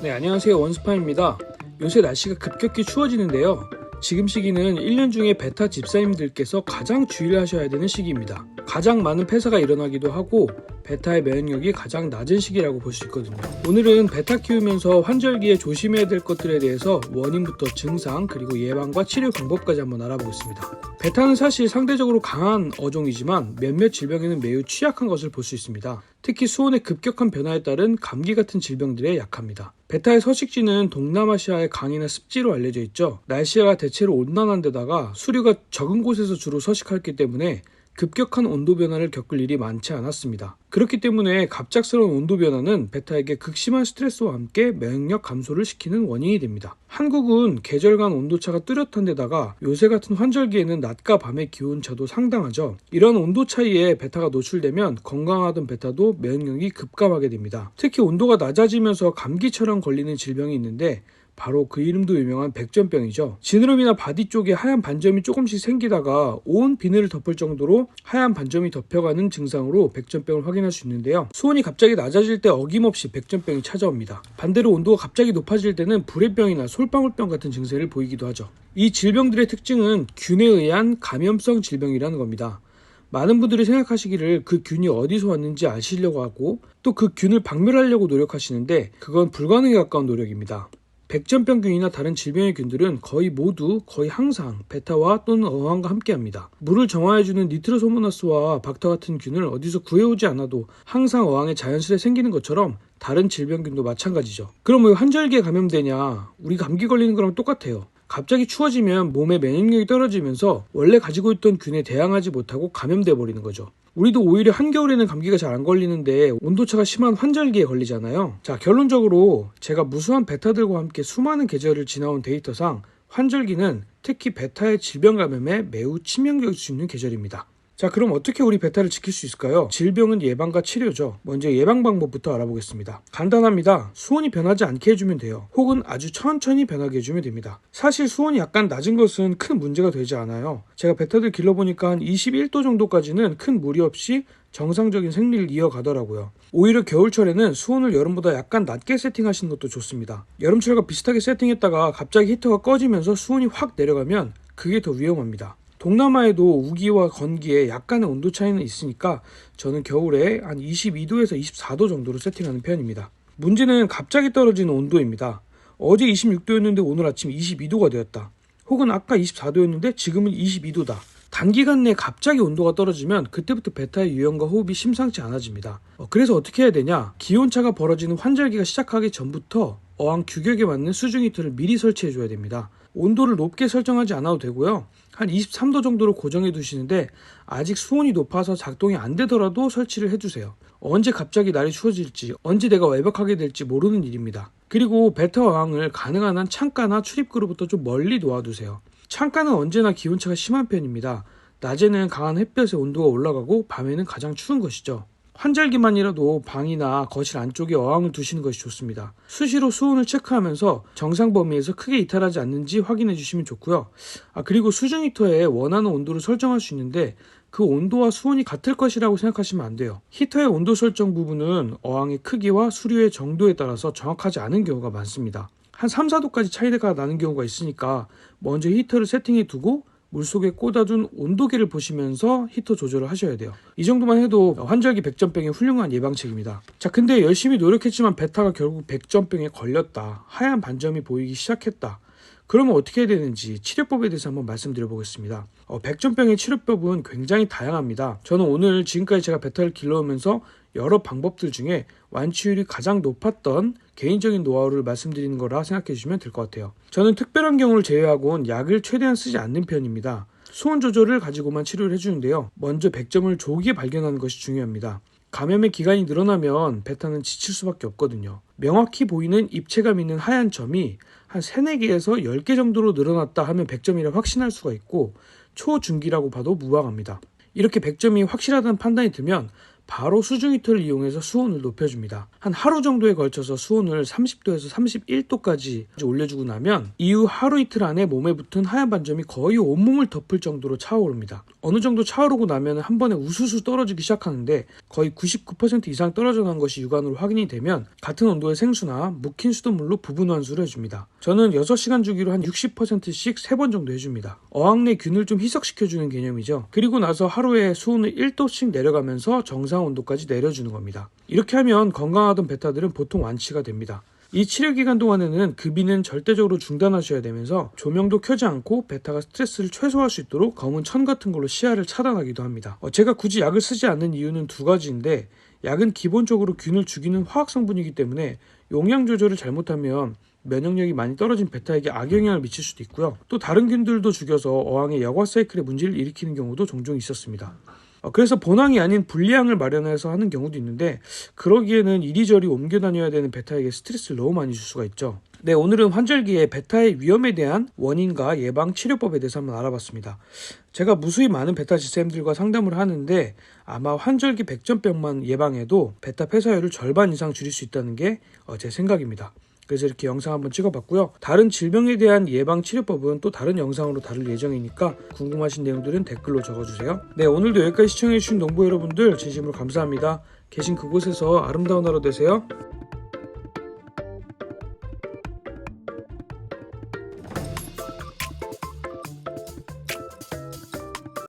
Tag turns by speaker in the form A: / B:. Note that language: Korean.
A: 네, 안녕하세요. 원스파입니다. 요새 날씨가 급격히 추워지는데요. 지금 시기는 1년 중에 베타 집사님들께서 가장 주의를 하셔야 되는 시기입니다. 가장 많은 폐사가 일어나기도 하고 베타의 면역력이 가장 낮은 시기라고 볼 수 있거든요. 오늘은 베타 키우면서 환절기에 조심해야 될 것들에 대해서 원인부터 증상 그리고 예방과 치료 방법까지 한번 알아보겠습니다. 베타는 사실 상대적으로 강한 어종이지만 몇몇 질병에는 매우 취약한 것을 볼 수 있습니다. 특히 수온의 급격한 변화에 따른 감기 같은 질병들에 약합니다. 베타의 서식지는 동남아시아의 강이나 습지로 알려져 있죠. 날씨가 대체로 온난한 데다가 수류가 적은 곳에서 주로 서식하기 때문에 급격한 온도 변화를 겪을 일이 많지 않았습니다. 그렇기 때문에 갑작스러운 온도 변화는 베타에게 극심한 스트레스와 함께 면역력 감소를 시키는 원인이 됩니다. 한국은 계절 간 온도차가 뚜렷한 데다가 요새 같은 환절기에는 낮과 밤의 기온차도 상당하죠. 이런 온도 차이에 베타가 노출되면 건강하던 베타도 면역력이 급감하게 됩니다. 특히 온도가 낮아지면서 감기처럼 걸리는 질병이 있는데 바로 그 이름도 유명한 백전병이죠. 지느러미나 바디 쪽에 하얀 반점이 조금씩 생기다가 온 비늘을 덮을 정도로 하얀 반점이 덮여가는 증상으로 백전병을 확인할 수 있는데요. 수온이 갑자기 낮아질 때 어김없이 백전병이 찾아옵니다. 반대로 온도가 갑자기 높아질 때는 불의병이나 솔방울병 같은 증세를 보이기도 하죠. 이 질병들의 특징은 균에 의한 감염성 질병이라는 겁니다. 많은 분들이 생각하시기를 그 균이 어디서 왔는지 아시려고 하고 또 그 균을 박멸하려고 노력하시는데 그건 불가능에 가까운 노력입니다. 백전병균이나 다른 질병의 균들은 거의 모두 거의 항상 베타와 또는 어항과 함께합니다. 물을 정화해주는 니트로소모나스와 박터 같은 균을 어디서 구해오지 않아도 항상 어항에 자연스레 생기는 것처럼 다른 질병균도 마찬가지죠. 그럼 왜 환절기에 감염되냐? 우리 감기 걸리는 거랑 똑같아요. 갑자기 추워지면 몸의 면역력이 떨어지면서 원래 가지고 있던 균에 대항하지 못하고 감염돼 버리는 거죠. 우리도 오히려 한겨울에는 감기가 잘 안 걸리는데 온도차가 심한 환절기에 걸리잖아요. 자, 결론적으로 제가 무수한 베타들과 함께 수많은 계절을 지나온 데이터상 환절기는 특히 베타의 질병 감염에 매우 치명적일 수 있는 계절입니다. 자, 그럼 어떻게 우리 베타를 지킬 수 있을까요? 질병은 예방과 치료죠. 먼저 예방 방법부터 알아보겠습니다. 간단합니다. 수온이 변하지 않게 해주면 돼요. 혹은 아주 천천히 변하게 해주면 됩니다. 사실 수온이 약간 낮은 것은 큰 문제가 되지 않아요. 제가 베타들 길러보니까 한 21도 정도까지는 큰 무리 없이 정상적인 생리를 이어가더라고요. 오히려 겨울철에는 수온을 여름보다 약간 낮게 세팅하시는 것도 좋습니다. 여름철과 비슷하게 세팅했다가 갑자기 히터가 꺼지면서 수온이 확 내려가면 그게 더 위험합니다. 동남아에도 우기와 건기에 약간의 온도 차이는 있으니까 저는 겨울에 한 22도에서 24도 정도로 세팅하는 편입니다. 문제는 갑자기 떨어지는 온도입니다. 어제 26도였는데 오늘 아침 22도가 되었다. 혹은 아까 24도였는데 지금은 22도다. 단기간 내에 갑자기 온도가 떨어지면 그때부터 베타의 유형과 호흡이 심상치 않아집니다. 어, 그래서 어떻게 해야 되냐? 기온차가 벌어지는 환절기가 시작하기 전부터 어항 규격에 맞는 수중 히터를 미리 설치해 줘야 됩니다. 온도를 높게 설정하지 않아도 되고요. 한 23도 정도로 고정해 두시는데 아직 수온이 높아서 작동이 안 되더라도 설치를 해주세요. 언제 갑자기 날이 추워질지 언제 내가 외박하게 될지 모르는 일입니다. 그리고 베타 어항을 가능한 한 창가나 출입구로부터 좀 멀리 놓아두세요. 창가는 언제나 기온차가 심한 편입니다. 낮에는 강한 햇볕에 온도가 올라가고 밤에는 가장 추운 것이죠. 환절기만이라도 방이나 거실 안쪽에 어항을 두시는 것이 좋습니다. 수시로 수온을 체크하면서 정상 범위에서 크게 이탈하지 않는지 확인해 주시면 좋고요. 아, 그리고 수중 히터에 원하는 온도를 설정할 수 있는데 그 온도와 수온이 같을 것이라고 생각하시면 안 돼요. 히터의 온도 설정 부분은 어항의 크기와 수류의 정도에 따라서 정확하지 않은 경우가 많습니다. 한 3, 4도까지 차이가 나는 경우가 있으니까 먼저 히터를 세팅해 두고 물속에 꽂아둔 온도계를 보시면서 히터 조절을 하셔야 돼요. 이 정도만 해도 환절기 백전병의 훌륭한 예방책입니다. 자, 근데 열심히 노력했지만 베타가 결국 백전병에 걸렸다. 하얀 반점이 보이기 시작했다. 그러면 어떻게 해야 되는지 치료법에 대해서 한번 말씀드려 보겠습니다. 어, 백전병의 치료법은 굉장히 다양합니다. 저는 오늘 지금까지 제가 베타를 길러오면서 여러 방법들 중에 완치율이 가장 높았던 개인적인 노하우를 말씀드리는 거라 생각해 주시면 될 것 같아요. 저는 특별한 경우를 제외하고는 약을 최대한 쓰지 않는 편입니다. 수온 조절을 가지고만 치료를 해주는데요. 먼저 백점을 조기에 발견하는 것이 중요합니다. 감염의 기간이 늘어나면 베타는 지칠 수밖에 없거든요. 명확히 보이는 입체감 있는 하얀 점이 한 3, 4개에서 10개 정도로 늘어났다 하면 100점이라 확신할 수가 있고 초중기라고 봐도 무방합니다. 이렇게 100점이 확실하다는 판단이 들면 바로 수중 히터를 이용해서 수온을 높여줍니다. 한 하루 정도에 걸쳐서 수온을 30도에서 31도까지 올려주고 나면 이후 하루 이틀 안에 몸에 붙은 하얀 반점이 거의 온몸을 덮을 정도로 차오릅니다. 어느 정도 차오르고 나면 한 번에 우수수 떨어지기 시작하는데 거의 99% 이상 떨어져 난 것이 육안으로 확인이 되면 같은 온도의 생수나 묵힌 수돗물로 부분 환수를 해줍니다. 저는 6시간 주기로 한 60%씩 3번 정도 해줍니다. 어항 내 균을 좀 희석시켜주는 개념이죠. 그리고 나서 하루에 수온을 1도씩 내려가면서 정상 온도까지 내려주는 겁니다. 이렇게 하면 건강하던 베타들은 보통 완치가 됩니다. 이 치료 기간 동안에는 급이는 절대적으로 중단하셔야 되면서 조명도 켜지 않고 베타가 스트레스를 최소화할 수 있도록 검은 천 같은 걸로 시야를 차단하기도 합니다. 어, 제가 굳이 약을 쓰지 않는 이유는 두 가지인데 약은 기본적으로 균을 죽이는 화학 성분이기 때문에 용량 조절을 잘못하면 면역력이 많이 떨어진 베타에게 악영향을 미칠 수도 있고요. 또 다른 균들도 죽여서 어항의 여과 사이클의 문제를 일으키는 경우도 종종 있었습니다. 어, 그래서 본항이 아닌 분리항을 마련해서 하는 경우도 있는데 그러기에는 이리저리 옮겨 다녀야 되는 베타에게 스트레스를 너무 많이 줄 수가 있죠. 네, 오늘은 환절기에 베타의 위험에 대한 원인과 예방 치료법에 대해서 한번 알아봤습니다. 제가 무수히 많은 베타 지쌤들과 상담을 하는데 아마 환절기 백전병만 예방해도 베타 폐사율을 절반 이상 줄일 수 있다는 게 제 생각입니다. 그래서 이렇게 영상 한번 찍어봤고요. 다른 질병에 대한 예방 치료법은 또 다른 영상으로 다룰 예정이니까 궁금하신 내용들은 댓글로 적어주세요. 네, 오늘도 여기까지 시청해주신 농부 여러분들 진심으로 감사합니다. 계신 그곳에서 아름다운 하루 되세요.